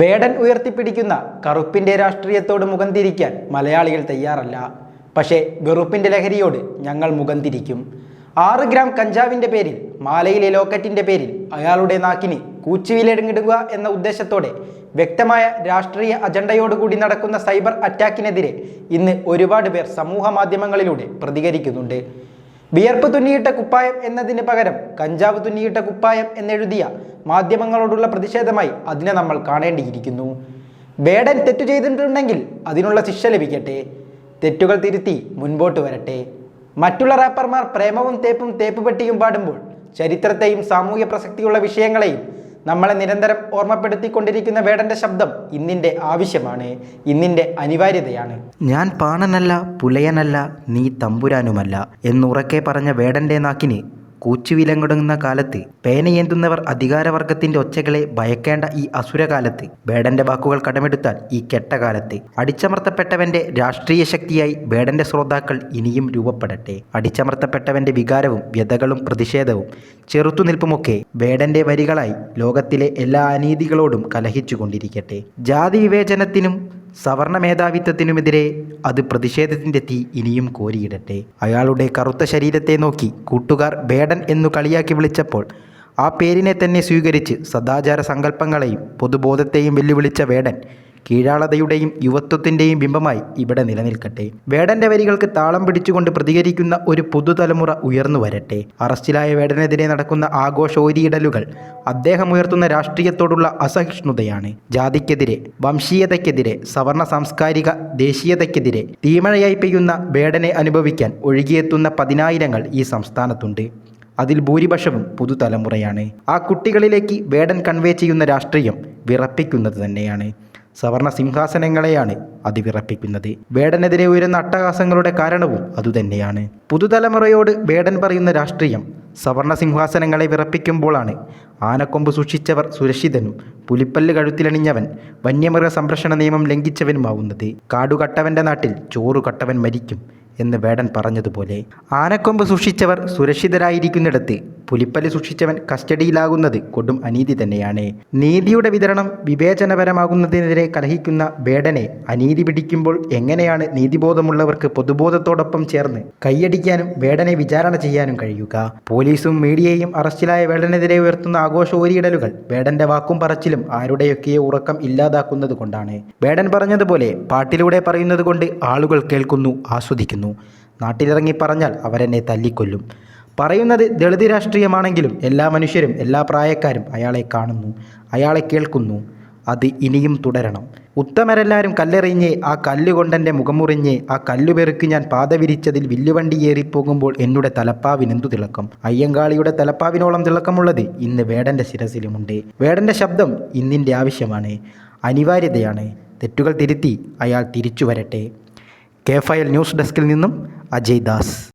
വേടൻ ഉയർത്തിപ്പിടിക്കുന്ന കറുപ്പിന്റെ രാഷ്ട്രീയത്തോട് മുഖം തിരിക്കാൻ മലയാളികൾ തയ്യാറല്ല. പക്ഷേ വെറുപ്പിന്റെ ലഹരിയോട് ഞങ്ങൾ മുഖം തിരിക്കും. ആറ് ഗ്രാം കഞ്ചാവിന്റെ പേരിൽ മാലയിലെ ലോക്കറ്റിന്റെ പേരിൽ അയാളുടെ നാക്കിന് കൂച്ചുവിലടുങ്ങിടുക എന്ന ഉദ്ദേശത്തോടെ വ്യക്തമായ രാഷ്ട്രീയ അജണ്ടയോടുകൂടി നടക്കുന്ന സൈബർ അറ്റാക്കിനെതിരെ ഇന്ന് ഒരുപാട് പേർ സമൂഹ മാധ്യമങ്ങളിലൂടെ പ്രതികരിക്കുന്നുണ്ട്. വിയർപ്പ് തുന്നിയിട്ട കുപ്പായം എന്നതിന് പകരം കഞ്ചാവ് തുന്നിയിട്ട കുപ്പായം എന്നെഴുതിയ മാധ്യമങ്ങളോടുള്ള പ്രതിഷേധമായി അതിനെ നമ്മൾ കാണേണ്ടിയിരിക്കുന്നു. വേടൻ തെറ്റു ചെയ്തിട്ടുണ്ടെങ്കിൽ അതിനുള്ള ശിക്ഷ ലഭിക്കട്ടെ. തെറ്റുകൾ തിരുത്തി മുൻപോട്ട് വരട്ടെ. മറ്റുള്ള റാപ്പർമാർ പ്രേമവും തേപ്പും തേപ്പുപെട്ടിയും പാടുമ്പോൾ ചരിത്രത്തെയും സാമൂഹ്യ പ്രസക്തിയുള്ള വിഷയങ്ങളെയും നമ്മളെ നിരന്തരം ഓർമ്മപ്പെടുത്തിക്കൊണ്ടിരിക്കുന്ന വേടന്റെ ശബ്ദം ഇന്നിന്റെ ആവശ്യമാണ് ഇന്നിന്റെ അനിവാര്യതയാണ്. ഞാൻ പാണനല്ല പുലയനല്ല നീ തമ്പുരാനുമല്ല എന്നുറക്കെ പറഞ്ഞ വേടന്റെ നാക്കിന് കൂച്ചുവിലങ്ങുടങ്ങുന്ന കാലത്ത് പേനയേന്തുന്നവർ അധികാരവർഗത്തിന്റെ ഒച്ചകളെ ഭയക്കേണ്ട ഈ അസുരകാലത്ത് ബേഡന്റെ വാക്കുകൾ കടമെടുത്താൽ ഈ കെട്ടകാലത്ത് അടിച്ചമർത്തപ്പെട്ടവന്റെ രാഷ്ട്രീയ ശക്തിയായി ബേഡന്റെ ശ്രോതാക്കൾ ഇനിയും രൂപപ്പെടട്ടെ. അടിച്ചമർത്തപ്പെട്ടവന്റെ വികാരവും വ്യതകളും പ്രതിഷേധവും ചെറുത്തുനിൽപ്പുമൊക്കെ ബേഡന്റെ വരികളായി ലോകത്തിലെ എല്ലാ അനീതികളോടും കലഹിച്ചുകൊണ്ടിരിക്കട്ടെ. ജാതി വിവേചനത്തിനും സവർണ മേധാവിത്വത്തിനുമെതിരെ അത് പ്രതിഷേധത്തിന്റെ തീ ഇനിയും കോരിയിടട്ടെ. അയാളുടെ കറുത്ത ശരീരത്തെ നോക്കി കൂട്ടുകാർ ബേഡൻ എന്നു കളിയാക്കി വിളിച്ചപ്പോൾ ആ പേരിനെ തന്നെ സ്വീകരിച്ച് സദാചാര സങ്കല്പങ്ങളെയും പൊതുബോധത്തെയും വെല്ലുവിളിച്ച വേടൻ കീഴാളതയുടെയും യുവത്വത്തിന്റെയും ബിംബമായി ഇവിടെ നിലനിൽക്കട്ടെ. വേടന്റെ വരികൾക്ക് താളം പിടിച്ചുകൊണ്ട് പ്രതികരിക്കുന്ന ഒരു പുതുതലമുറ ഉയർന്നു വരട്ടെ. അറസ്റ്റിലായ വേടനെതിരെ നടക്കുന്ന ആഘോഷോരിയിടലുകൾ അദ്ദേഹം ഉയർത്തുന്ന രാഷ്ട്രീയത്തോടുള്ള അസഹിഷ്ണുതയാണ്. ജാതിക്കെതിരെ വംശീയതയ്ക്കെതിരെ സവർണ സാംസ്കാരിക ദേശീയതയ്ക്കെതിരെ തീമഴയായി പെയ്യുന്ന വേടനെ അനുഭവിക്കാൻ ഒഴുകിയെത്തുന്ന പതിനായിരങ്ങൾ ഈ സംസ്ഥാനത്തുണ്ട്. അതിൽ ഭൂരിപക്ഷവും പുതുതലമുറയാണ്. ആ കുട്ടികളിലേക്ക് വേടൻ കൺവേ ചെയ്യുന്ന രാഷ്ട്രീയം വിറപ്പിക്കുന്നത് തന്നെയാണ്. സവർണ സിംഹാസനങ്ങളെയാണ് അതിവിറപ്പിക്കുന്നത്. വേടനെതിരെ ഉയരുന്ന അട്ടഹാസങ്ങളുടെ കാരണവും അതുതന്നെയാണ്. പുതുതലമുറയോട് വേടൻ പറയുന്ന രാഷ്ട്രീയം സവർണ സിംഹാസനങ്ങളെ വിറപ്പിക്കുമ്പോഴാണ് ആനക്കൊമ്പ് സൂക്ഷിച്ചവർ സുരക്ഷിതനും പുലിപ്പല്ല് കഴുത്തിലണിഞ്ഞവൻ വന്യമൃഗ സംരക്ഷണ നിയമം ലംഘിച്ചവനുമാവുന്നത്. കാടുകട്ടവന്റെ നാട്ടിൽ ചോറു കട്ടവൻ മരിക്കും എന്ന് വേടൻ പറഞ്ഞതുപോലെ. ആനക്കൊമ്പ് സൂക്ഷിച്ചവർ സുരക്ഷിതരായിരിക്കുന്നിടത്ത് പുലിപ്പല്ല് സൂക്ഷിച്ചവൻ കസ്റ്റഡിയിലാകുന്നത് കൊടും അനീതി തന്നെയാണ്. നീതിയുടെ വിതരണം വിവേചനപരമാകുന്നതിനെതിരെ കലഹിക്കുന്ന ബേഡനെ അനീതി പിടിക്കുമ്പോൾ എങ്ങനെയാണ് നീതിബോധമുള്ളവർക്ക് പൊതുബോധത്തോടൊപ്പം ചേർന്ന് കൈയടിക്കാനും ബേഡനെ വിചാരണ ചെയ്യാനും കഴിയുക? പോലീസും മീഡിയയും അറസ്റ്റിലായ വേടനെതിരെ ഉയർത്തുന്ന ആഘോഷ ഓരിയിടലുകൾ വേടന്റെ വാക്കും പറച്ചിലും ആരുടെയൊക്കെയോ ഉറക്കം ഇല്ലാതാക്കുന്നത് കൊണ്ടാണ്. വേടൻ പറഞ്ഞതുപോലെ പാട്ടിലൂടെ പറയുന്നത് കൊണ്ട് ആളുകൾ കേൾക്കുന്നു ആസ്വദിക്കുന്നു. നാട്ടിലിറങ്ങി പറഞ്ഞാൽ അവരെന്നെ തല്ലിക്കൊല്ലും. പറയുന്നത് ദളിത് രാഷ്ട്രീയമാണെങ്കിലും എല്ലാ മനുഷ്യരും എല്ലാ പ്രായക്കാരും അയാളെ കാണുന്നു അയാളെ കേൾക്കുന്നു. അത് ഇനിയും തുടരണം. ഉത്തമരെല്ലാവരും കല്ലെറിഞ്ഞ് ആ കല്ലുകൊണ്ടെന്റെ മുഖമുറിഞ്ഞ് ആ കല്ലുപെറുക്കി ഞാൻ പാത വിരിച്ചതിൽ വില്ലുവണ്ടി ഏറിപ്പോകുമ്പോൾ എന്നുടെ തലപ്പാവിനെന്തു തിളക്കം? അയ്യങ്കാളിയുടെ തലപ്പാവിനോളം തിളക്കമുള്ളത് ഇന്ന് വേടന്റെ ശിരസിലുമുണ്ട്. വേടന്റെ ശബ്ദം ഇന്നിന്റെ ആവശ്യമാണ്. അനിവാര്യതയാണ്. തെറ്റുകൾ തിരുത്തി അയാൾ തിരിച്ചു വരട്ടെ കെ ഫയൽ ന്യൂസ് ഡെസ്കിൽ നിന്നും അജയ് ദാസ്.